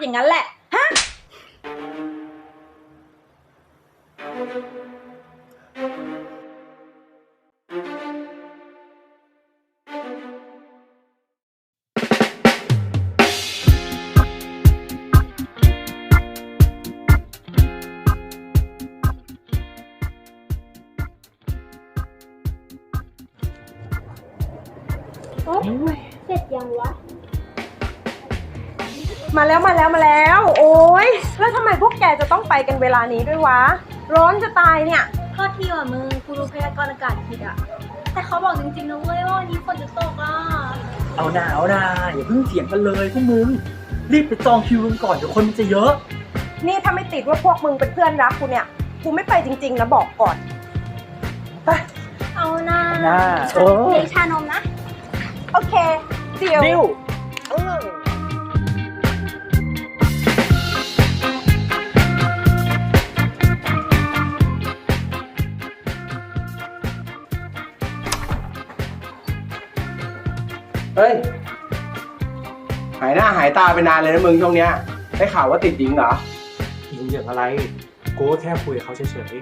อย่างนั้นแหละ ไปกันเวลานี้ด้วยวะ ร้อนจะตายเนี่ย โทษทีว่ะมึงกูรู้พยากรณ์อากาศผิดอะ แต่เขาบอกจริงๆนะเว้ยว่าวันนี้ฝนจะตกอะ เอาหนาเอาหนาอย่าเพิ่งเถียงกันเลยพวกมึง รีบไปจองคิวกันก่อนเดี๋ยวคนมันจะเยอะ นี่ถ้าไม่ติดว่าพวกมึงเป็นเพื่อนรักกูเนี่ย กูไม่ไปจริงๆนะบอกก่อนไปเอาหน้าหน้าฉัโอ้ เลี้ยงชานมนะ โอเคเดี๋ยว ดิวเออ เฮ้ย หายหน้าหายตาไปนานเลยนะมึงช่วงเนี้ย ได้ข่าวว่าติดหญิงเหรอ ยิงอย่างอะไร กูก็แค่คุยกับเขาเฉย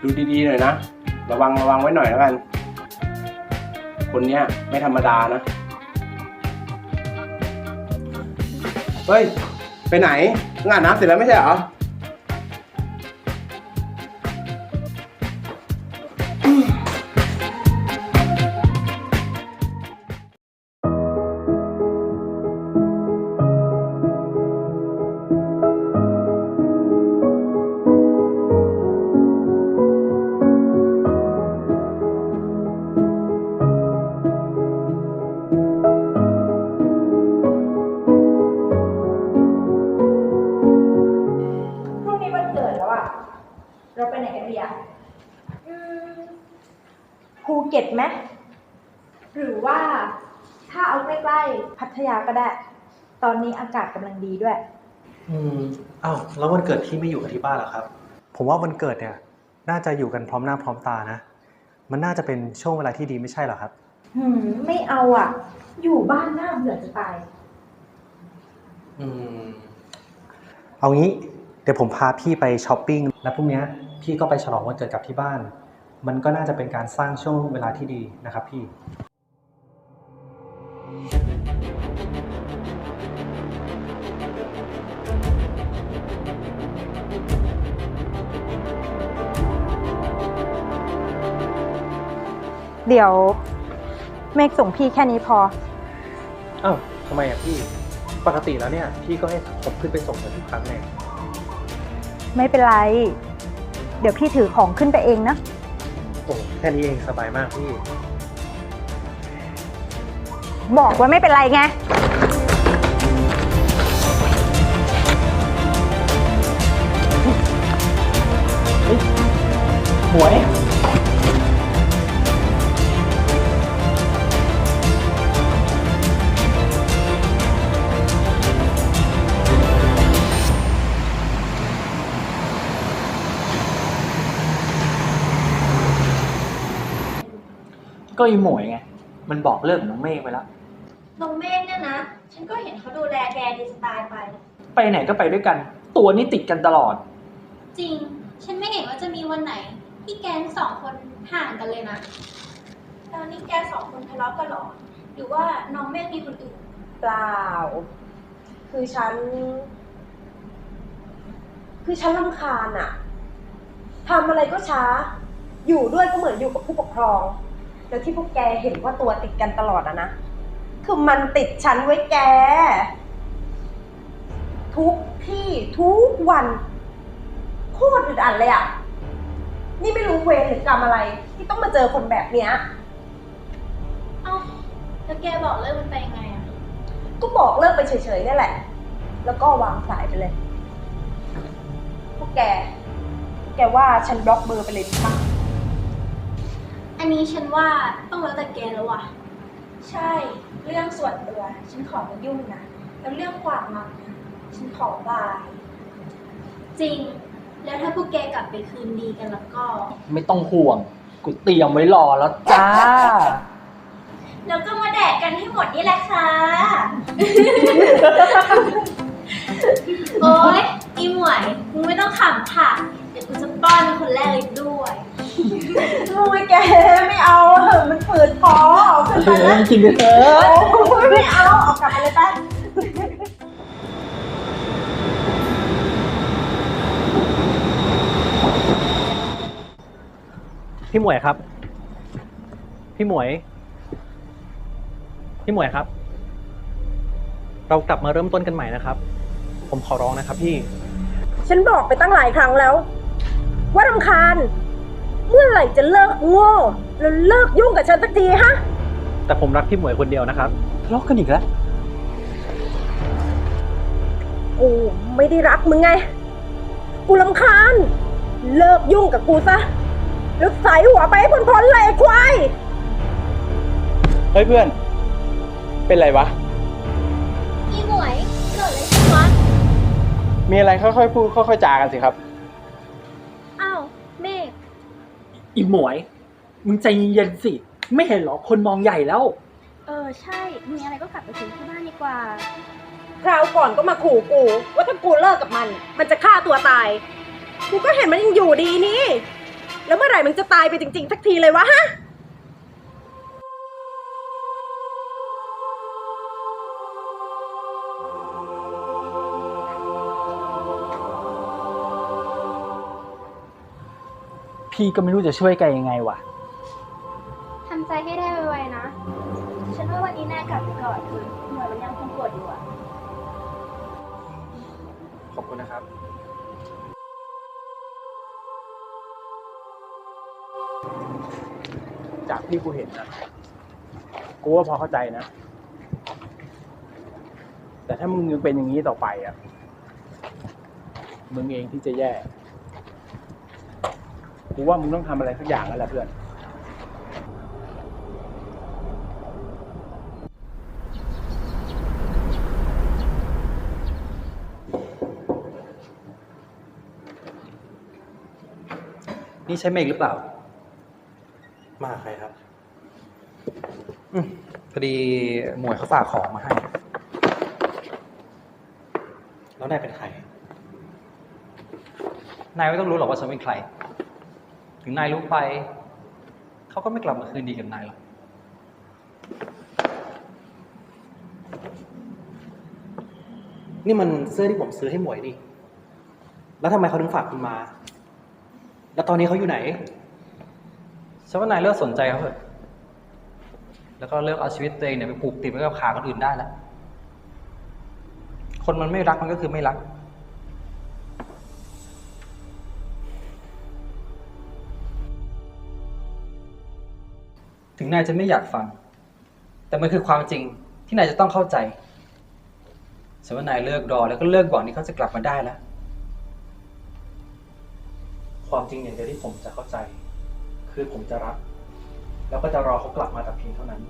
ดูดีๆหน่อยนะ ระวังระวังไว้หน่อยแล้วกัน คนเนี้ยไม่ธรรมดานะ เฮ้ย ไปไหนงานน้ำเสร็จแล้วไม่ใช่เหรอพ เราไปไหนกันดีอะอืมภูเก็ตไหมหรือว่าถ้าเอาใกล้ๆพัทยาก็ได้ ตอนนี้อากาศกำลังดีด้วยๆอืมอ้าวแล้ววันเกิดพี่ไม่อยู่กับที่บ้านเหรอครับ ผมว่าวันเกิดเนี่ย น่าจะอยู่กันพร้อมหน้าพร้อมตานะ มันน่าจะเป็นช่วงเวลาที่ดีไม่ใช่เหรอครับ หืม ไม่เอาอะอยู่บ้านน่าเบื่อจะตาย อืม เอางี้ เดี๋ยวผมพาพี่ไปช้อปปิ้งแล้วพรุ่งเนี้ย พี่ก็ไปฉลองวันเกิดกับที่บ้าน มันก็น่าจะเป็นการสร้างช่วงเวลาที่ดีนะครับพี่เดี๋ยวเมฆส่งพี่แค่นี้พอ อ้าวทำไมอะพี่ ปกติแล้วเนี่ย พี่ก็ให้ผมขึ้นไปส่งเหมือนทุกครั้งไงไม่เป็นไรเดี๋ยวพี่ถือของขึ้นไปเองนะ โอ้แค่นี้เองสบายมากพี่ บอกว่าไม่เป็นไรไงหมวย ก็อีหมวยไง มันบอกเลิกกับน้องเมฆไปแล้ว น้องเมฆเนี่ยนะ ฉันก็เห็นเขาดูแลแกดีสไตล์ไป ไปไหนก็ไปด้วยกัน ตัวนี้ติดกันตลอด จริง ฉันไม่เห็นว่าจะมีวันไหน ที่แกทั้งสองคนห่างกันเลยนะ ตอนนี้แกสองคนทะเลาะกันเหรอ หรือว่าน้องเมฆมีคนอื่น เปล่า คือฉัน คือฉันลำคาญอะทำอะไรก็ช้า อยู่ด้วยก็เหมือนอยู่กับผู้ปกครอง แล้วที่พวกแกเห็นว่าตัวติดกันตลอดอะนะ คือมันติดฉันไว้แก ทุกที่ทุกวันโคตรอึดอัดเลยอะนี่ไม่รู้เวรหรือกรรมอะไร ที่ต้องมาเจอคนแบบเนี้ย เอ้าแล้วแกบอกเลิกมันไปยังไงอะก็บอกเลิกไปเฉยๆนี่แหละ แล้วก็วางสายไปเลย พวกแก แกว่าฉันบล็อกเบอร์ไปเลยดีป่ะ อันนี้ฉันว่าต้องแล้วแต่แกแล้วว่ะ ใช่ เรื่องส่วนตัว ฉันขอไม่ยุ่งนะ แล้วเรื่องความรักนะฉันขอบาย จริง แล้วถ้าพวกแกกลับไปคืนดีกันแล้วก็ ไม่ต้องห่วงกูเตรียมไว้รอแล้วจ้า แล้วก็มาแดกกันให้หมดนี่แหละค่ะ โอ๊ยอีหมวยมึงไม่ต้องขำค่ะ เดี๋ยวกูจะป้อนเป็นคนแรกเลยด้วย ลูกไอ้แกไม่เอาเถอะมันฝืดคอเอาขึ้นไปเออนะกินไปเถอะโอ้ยไม่เอาเอากลับมาเลยไปพี่หมวยครับ พี่หมวย พี่หมวยครับ เรากลับมาเริ่มต้นกันใหม่นะครับ ผมขอร้องนะครับพี่ ฉันบอกไปตั้งหลายครั้งแล้ว ว่ารำคาญ เมื่อไหร่จะเลิกโง่แล้วเลิกยุ่งกับฉันสักทีฮะ แต่ผมรักพี่หมวยคนเดียวนะครับทะเลาะกันอีกแล้ว กูไม่ได้รักมึงไง กูรำคาญ เลิกยุ่งกับกูซะ แล้วใส่หัวไปให้พ้นๆเลยไอ้ควาย เฮ้ยเพื่อน เป็นไรวะอีหมวยเกิดอะไรขึ้นวะ มีอะไรค่อยๆพูดค่อยๆจากันสิครับ อีหมวย มึงใจเย็นๆสิ ไม่เห็นเหรอคนมองใหญ่แล้ว เออใช่ มีอะไรก็กลับไปคุยที่บ้านดีกว่า คราวก่อนก็มาขู่กู ว่าถ้ากูเลิกกับมัน มันจะฆ่าตัวตาย กูก็เห็นมันยังอยู่ดีนี่ แล้วเมื่อไหร่มันจะตายไปจริงๆสักทีเลยวะฮะ พี่ก็ไม่รู้จะช่วยแกยังไงวะทำใจให้ได้ไวๆนะ ฉันว่าวันนี้แน่กลับไปก่อนคือหมวยมันยังคงปวดอยู่อะขอบคุณนะครับ จากที่กูเห็นนะกูว่าพอเข้าใจนะ แต่ถ้ามึงยังเป็นอย่างนี้ต่อไปอะ มึงเองที่จะแย่ กูว่ามึงต้องทำอะไรสักอย่างแล้วแหละเพื่อน นี่ใช่เมฆหรือเปล่า มาใครครับอืมพอดีหมวยเขาฝากของมาให้ แล้วนายเป็นใคร นายไม่ต้องรู้หรอกว่าฉันเป็นใคร ถึงนายรู้ไป เขาก็ไม่กลับมาคืนดีกับนายหรอกนี่มันเสื้อที่ผมซื้อให้หมวยนี่ แล้วทำไมเขาถึงฝากคุณมา แล้วตอนนี้เขาอยู่ไหนฉันว่านายเลิกสนใจเขาเถอะ แล้วก็เลิกเอาชีวิตตัวเองเนี่ยไปผูกติดไว้กับขาคนอื่นได้แล้ว คนมันไม่รักมันก็คือไม่รัก ถึงนายจะไม่อยากฟัง แต่มันคือความจริงที่นายจะต้องเข้าใจฉันว่านายเลิกรอแล้วก็เลิกหวังที่เขาจะกลับมาได้แล้ว ความจริงอย่างเดียวที่ผมจะเข้าใจ คือผมจะรัก แล้วก็จะรอเขากลับมาแต่เพียงเท่านั้น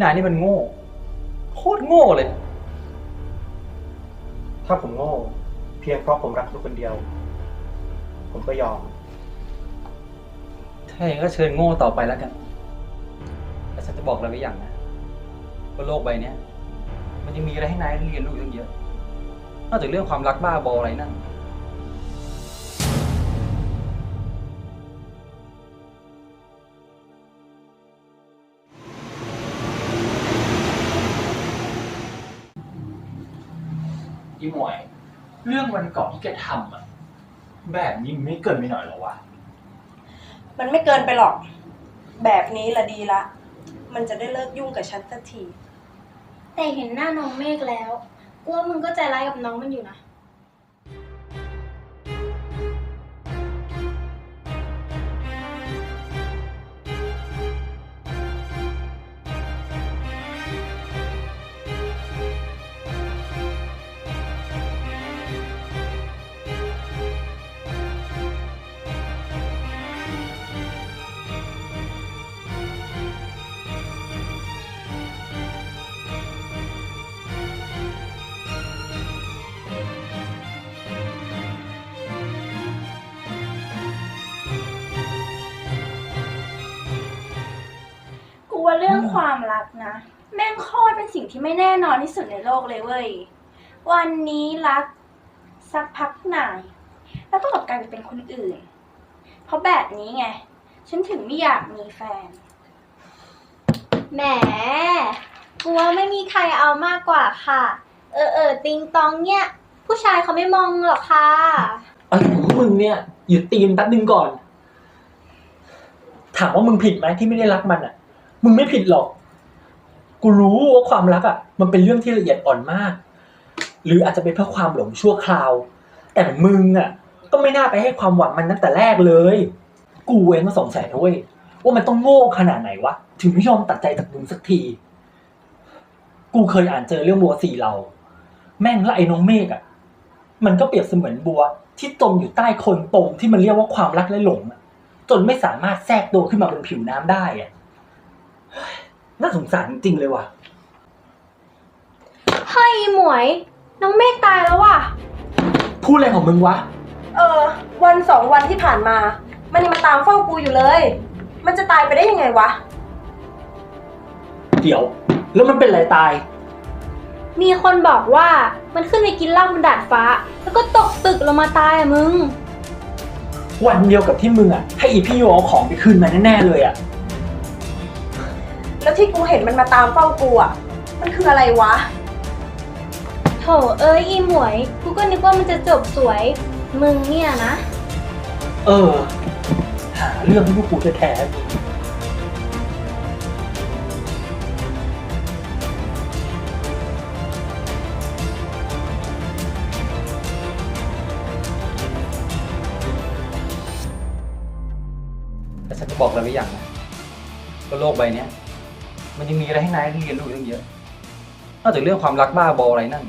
นายนี่มันโง่ โคตรโง่เลย ถ้าผมโง่ เพียงเพราะผมรักคุณคนเดียว ผมก็ยอม ถ้าอย่างนั้นก็เชิญโง่ต่อไปแล้วกันแต่ฉัน จะบอกอะไรไว้อย่างนะว่าโลกใบเนี้ย มันยังมีอะไรให้นายเรียนรู้อีกตั้งเยอะ นอกจากเรื่องความรักบ้าบออะไรนั่น อีหมวย เรื่องวันก่อนที่แกทำอะแบบนี้มันไม่เกินไปหน่อยเหรอวะ มันไม่เกินไปหรอก แบบนี้ละดีละ มันจะได้เลิกยุ่งกับฉันสักที แต่เห็นหน้าน้องเมฆแล้วกลัวมึงก็ใจร้ายกับน้องมันอยู่นะ ความรักนะ แม่งโคตรเป็นสิ่งที่ไม่แน่นอนที่สุดในโลกเลยเว้ย วันนี้รัก สักพักหน่ายแล้วก็กลับกลายไปเป็นคนอื่น เพราะแบบนี้ไง ฉันถึงไม่อยากมีแฟน แหมกลัวไม่มีใครเอามากกว่าค่ะ เออเออติงตองเนี่ย ผู้ชายเขาไม่มองหรอกค่ะ อะไรของมึงเนี่ย หยุดตีนแป๊บนึงก่อน ถามว่ามึงผิดไหมที่ไม่ได้รักมันอะ มึงไม่ผิดหรอก กูรู้ว่าความรักอะ มันเป็นเรื่องที่ละเอียดอ่อนมาก หรืออาจจะเป็นเพราะความหลงชั่วคราว แต่มึงอะ ก็ไม่น่าไปให้ความหวังมันตั้งแต่แรกเลย กูเองก็สงสัยนะเว้ยว่ามันต้องโง่ขนาดไหนวะ ถึงไม่ยอมตัดใจจากมึงสักที กูเคยอ่านเจอเรื่องบัวสี่เหลาแม่งละไอ้น้องเมฆอะ มันก็เปรียบเสมือนบัว ที่จมอยู่ใต้โคนตมที่มันเรียกว่าความรักและหลงจนไม่สามารถแทรกตัวขึ้นมาบนผิวน้ำได้อะ น่าสงสารจริงๆเลยว่ะ เฮ้ยหมวย น้องเมฆตายแล้วว่ะ พูดอะไรของมึงวะ เออ วันสองวันที่ผ่านมา มันยังมาตามเฝ้ากูอยู่เลย มันจะตายไปได้ยังไงวะ เดี๋ยว แล้วมันเป็นอะไรตาย มีคนบอกว่ามันขึ้นไปกินเหล้าบนดาดฟ้า แล้วก็ตกตึกลงมาตายอะมึง วันเดียวกับที่มึงอะ ให้อีพี่โยเอาของไปคืนมาแน่ๆเลยอะ แล้วที่กูเห็นมันมาตามเฝ้ากูอะ มันคืออะไรวะ โถเอ้ยอีหมวย กูก็นึกว่ามันจะจบสวย มึงเนี่ยนะ เออ หาเรื่องให้พวกกูแท้ๆ แต่ฉันจะบอกอะไรไว้อย่างนะว่าโลกใบเนี้ย มันยังมีอะไรให้นายเรียนรู้อีกตั้งเยอะนอกจากเรื่องความรักบ้าบออะไรนั่น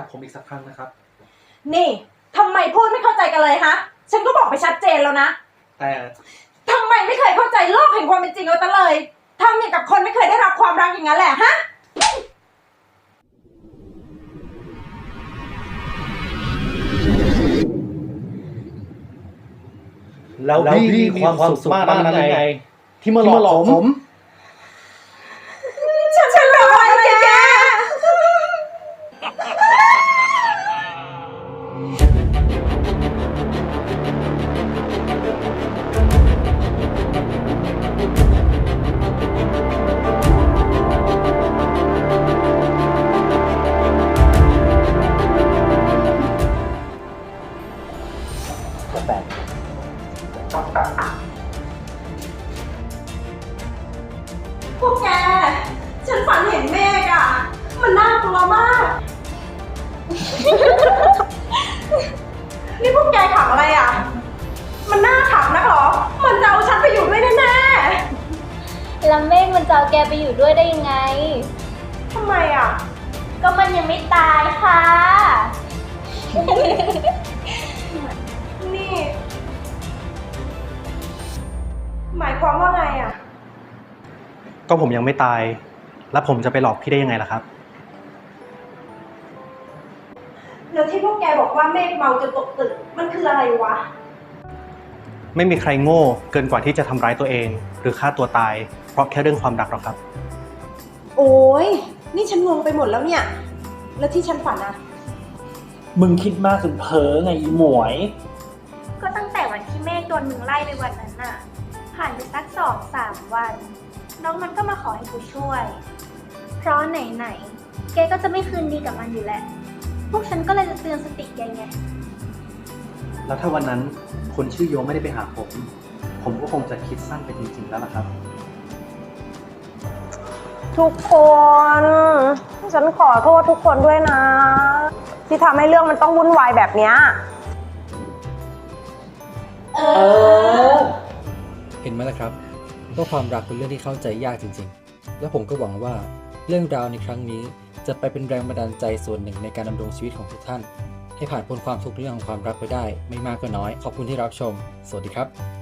ขอโอกาสผมอีกสักครั้งนะครับ นี่ทำไมพูดไม่เข้าใจกันเลยฮะ ฉันก็บอกไปชัดเจนแล้วนะ แต่ทำไมไม่เคยเข้าใจโลกแห่งความเป็นจริงเอาซะเลยทำอย่างกับคนไม่เคยได้รับความรักอย่างนั้นแหละฮะ แล้วพี่มีความสุขมากนั้นไง ที่มาหลอกผม มันจะเอาฉันไปอยู่ด้วยแน่แล้วเมฆมันจะเอาแกไปอยู่ด้วยได้ยังไง ๆทำไมอะ ก็มันยังไม่ตายค่ะ นี่ หมายความว่าไงอะ ก็ผมยังไม่ตาย แล้วผมจะไปหลอกพี่ได้ยังไงล่ะครับ แล้วที่พวกแกบอกว่าเมฆเมาจนตกตึก มันคืออะไรวะ ไม่มีใครโง่เกินกว่าที่จะทำร้ายตัวเอง หรือฆ่าตัวตาย เพราะแค่เรื่องความรักหรอกครับ โอ้ยนี่ฉันงงไปหมดแล้วเนี่ย แล้วที่ฉันฝันอะมึงคิดมากจนเพ้อไงอีหมวย ก็ตั้งแต่วันที่เมฆโดนมึงไล่ไปวันนั้นน่ะ ผ่านไปสักสองสามวัน น้องมันก็มาขอให้กูช่วย เพราะไหนๆแกก็จะไม่คืนดีกับมันอยู่แล้ว พวกฉันก็เลยจะเตือนสติแกไง แล้วถ้าวันนั้น คนชื่อโยไม่ได้ไปหาผม ผมก็คงจะคิดสั้นไปจริงๆแล้วล่ะครับ ทุกคน ฉันขอโทษทุกคนด้วยนะ ที่ทำให้เรื่องมันต้องวุ่นวายแบบเนี้ยเอเออ เห็นไหมล่ะครับว่าความรักเป็นเรื่องที่เข้าใจยากจริงๆ และผมก็หวังว่าเรื่องราวในครั้งนี้จะไปเป็นแรงบันดาลใจส่วนหนึ่งในการดำรงชีวิตของทุกท่าน ให้ผ่านพ้นความทุกข์เรื่องของความรักไปได้ ไม่มากก็น้อย ขอบคุณที่รับชม สวัสดีครับ